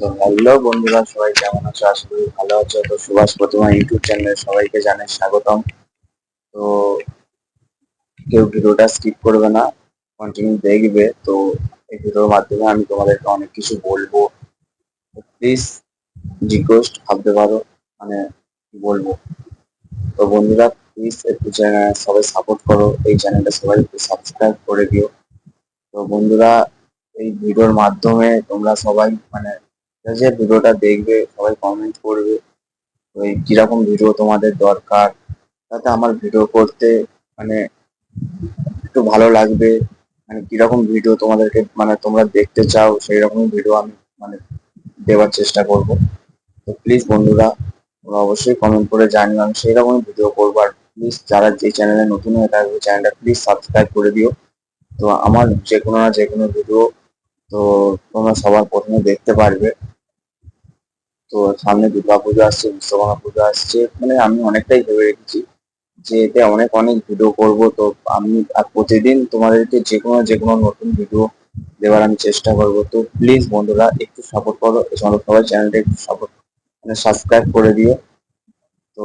তো হ্যালো বন্ধুরা, সবাই কেমন আছো? আশা করি ভালো আছো। তো সুভাষ প্রতিমা ইউটিউব চ্যানেলে সবাইকে জানাই স্বাগতম। তো কেউ ভিডিওটা স্কিপ করবে না কন্টিনিউ দেখবে। তো এই ভিডিওর মাধ্যমে আমি তোমাদেরকে অনেক কিছু বলব। প্লিজ রিকোয়েস্ট ভাবতে পারো মানে বলব? তো বন্ধুরা প্লিজ একটু সবাই সাপোর্ট করো, এই চ্যানেলটা সবাই একটু সাবস্ক্রাইব করে দিও। তো বন্ধুরা, এই ভিডিওর মাধ্যমে তোমরা সবাই মানে যে ভিডিওটা দেখবে, সবাই কমেন্ট করবে, ওই কীরকম ভিডিও তোমাদের দরকার, তাতে আমার ভিডিও করতে মানে একটু ভালো লাগবে মানে কীরকম ভিডিও তোমাদেরকে মানে তোমরা দেখতে চাও সেই রকম ভিডিও আমি মানে দেওয়ার চেষ্টা করব। তো প্লিজ বন্ধুরা, তোমরা অবশ্যই কমেন্ট করে জানিও, আমি সেই রকমই ভিডিও করব। আর প্লিজ যারা যে চ্যানেলে নতুন হয়ে থাকবে চ্যানেলটা প্লিজ সাবস্ক্রাইব করে দিও। তো আমার যে কোনো না যে কোনো ভিডিও তো তোমরা সবার প্রথমে দেখতে পারবে। তো সামনে দুর্গা পুজো আসছে, বিশ্বকর্মা পুজো আসছে। মানে আমি অনেকটাই ভেবে রেখেছি যে এতে অনেক অনেক ভিডিও করব। তো আমি আর প্রতিদিন তোমাদেরকে যে কোনো যে কোনো নতুন ভিডিও দেওয়ার আমি চেষ্টা করব। তো প্লিজ বন্ধুরা, একটু সাপোর্ট করো। সবাই চ্যানেলটা একটু সাপোর্ট মানে সাবস্ক্রাইব করে দিও। তো